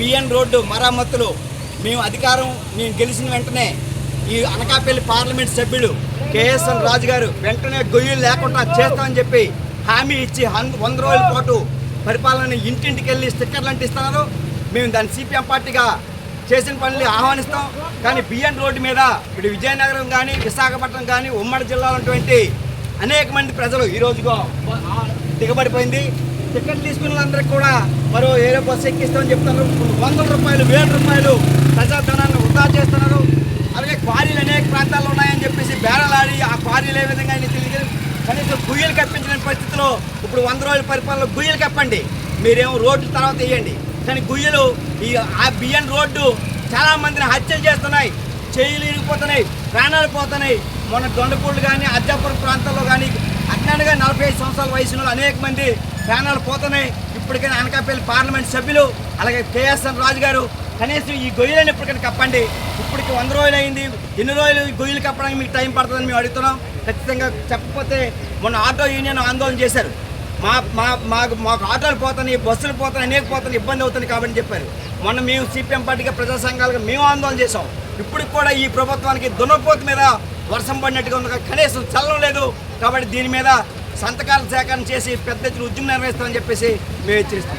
B N road మరమ్మతులు మేము అధికారం మేము గెలిచిన వెంటనే ఈ అనకాపల్లి పార్లమెంట్ సభ్యులు కేఎస్ఎన్ రాజు గారు వెంటనే గొయ్యలు లేకుండా చేస్తామని చెప్పి హామీ ఇచ్చి వంద రోజుల పాటు పరిపాలన ఇంటింటికి వెళ్ళి స్టిక్కర్లు అంటిస్తున్నారు. మేము దాన్ని సిపిఎం పార్టీగా చేసిన పనులు ఆహ్వానిస్తాం. కానీ బిఎన్ రోడ్డు మీద ఇప్పుడు విజయనగరం కానీ విశాఖపట్నం కానీ ఉమ్మడి జిల్లాలో ఉన్నటువంటి అనేక మంది ప్రజలు ఈరోజుగా దిగబడిపోయింది. టికెట్ తీసుకున్న వాళ్ళందరికీ కూడా మరో ఏరో బస్సు ఎక్కిస్తామని చెప్తున్నారు. వందల రూపాయలు వేల రూపాయలు ప్రజాధనాన్ని వృధా చేస్తున్నారు. అలాగే క్వారీలు అనేక ప్రాంతాల్లో ఉన్నాయని చెప్పేసి బేరలాడి ఆ క్వారీలు ఏ విధంగా అయినా తెలియదు. కనీసం గుయ్యలు కప్పించిన పరిస్థితిలో ఇప్పుడు వంద రోజుల పరిపాలన గుయ్యలు కప్పండి. మీరేమో రోడ్డు తర్వాత వేయండి. కానీ గుయ్యలు ఈ ఆ బియ్యం రోడ్డు చాలామందిని హత్యలు చేస్తున్నాయి. చేయిలు ఇరిగిపోతున్నాయి ప్రాణాలు పోతున్నాయి. మొన్న దొండపూళ్ళు కానీ అజ్జాపురం ప్రాంతాల్లో కానీ అజ్ఞానంగా నలభై ఐదు సంవత్సరాల వయసులో అనేక మంది ప్రాణాలు పోతున్నాయి. ఇప్పటికైనా అనకాపల్లి పార్లమెంట్ సభ్యులు అలాగే కేఎస్ఎన్ రాజు గారు కనీసం ఈ గొయ్యలను ఇప్పటికైనా కప్పండి. ఇప్పటికి వంద రోజులు అయింది ఎన్ని రోజులు ఈ గొయ్యలు కప్పడానికి మీకు టైం పడుతుందని మేము అడుగుతున్నాం. ఖచ్చితంగా చెప్పకపోతే మొన్న ఆటో యూనియన్ ఆందోళన చేశారు. మా మా మాకు మాకు ఆటోలు పోతాయి బస్సులు పోతాయి అనేక పోతాయి ఇబ్బంది అవుతుంది కాబట్టి చెప్పారు. మొన్న మేము సిపిఎం పార్టీగా ప్రజా సంఘాలుగా మేము ఆందోళన చేసాం ఇప్పటికి కూడా ఈ ప్రభుత్వానికి దున్నపోతు మీద వర్షం పడినట్టుగా ఉంది. కనీసం చల్లం లేదు. కాబట్టి దీని మీద సంతకాల సేకరణ చేసి పెద్ద ఎత్తున ఉద్యమం నిర్వహిస్తామని చెప్పేసి మేము హెచ్చరిస్తాం